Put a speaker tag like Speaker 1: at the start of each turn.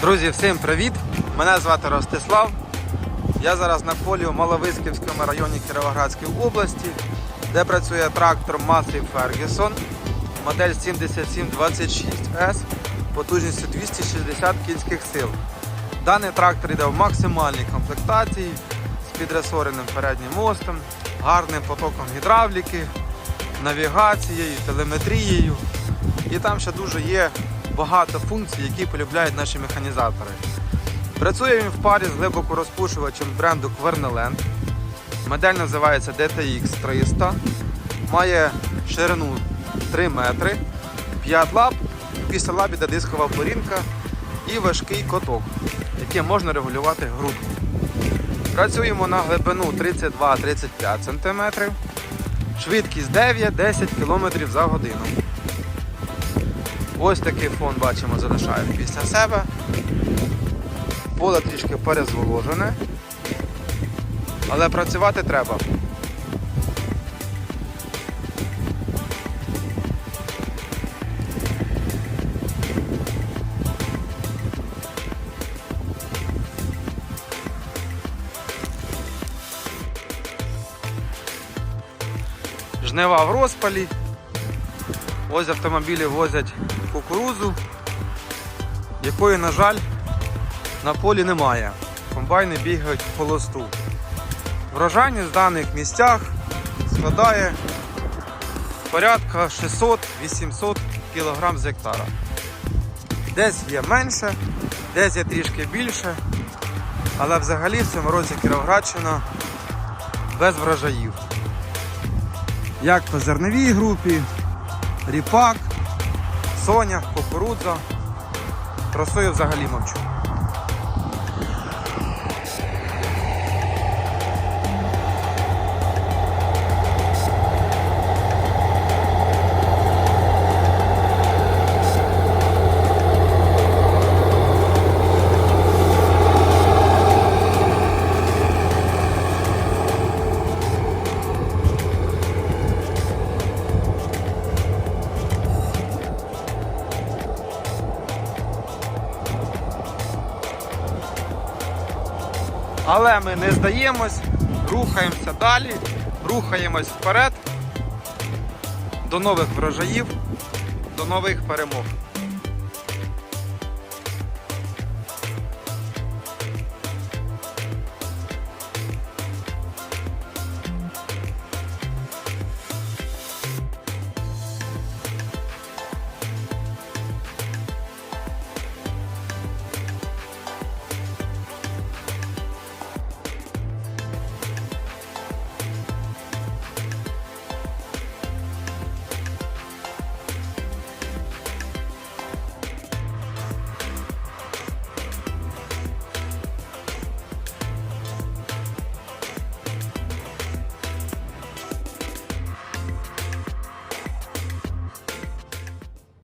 Speaker 1: Друзі, всім привіт! Мене звати Ростислав. Я зараз на полі у Маловиськівському районі Кіровоградської області, де працює трактор Маслі Фергюсон, модель 7726S потужністю 260 кінських сил. Даний трактор йде в максимальній комплектації з підресореним переднім мостом, гарним потоком гідравліки, навігацією, телеметрією. І там ще дуже є багато функцій, які полюбляють наші механізатори. Працює він в парі з глибокорозпушувачем бренду Querneland. Модель називається DTX 300. Має ширину 3 метри, 5 лап, після лап іде дискова порінка і важкий коток, яким можна регулювати грудку. Працюємо на глибину 32-35 см, швидкість 9-10 км за годину. Ось такий фон бачимо залишаю після себе. Поле трішки перезволожене, але працювати треба. Жнива в розпалі. Ось автомобілі возять кукурузу, якої, на жаль, на полі немає. Комбайни бігають в холосту. Врожайність в даних місцях складає порядка 600-800 кг з гектара. Десь є менше, десь є трішки більше, але взагалі в цьому році Кіровоградщина без врожаїв. Як по зерновій групі, ріпак, соня, кукурудза. Тросою взагалі мовчу. Але ми не здаємось, рухаємося далі, рухаємось вперед. До нових врожаїв, до нових перемог.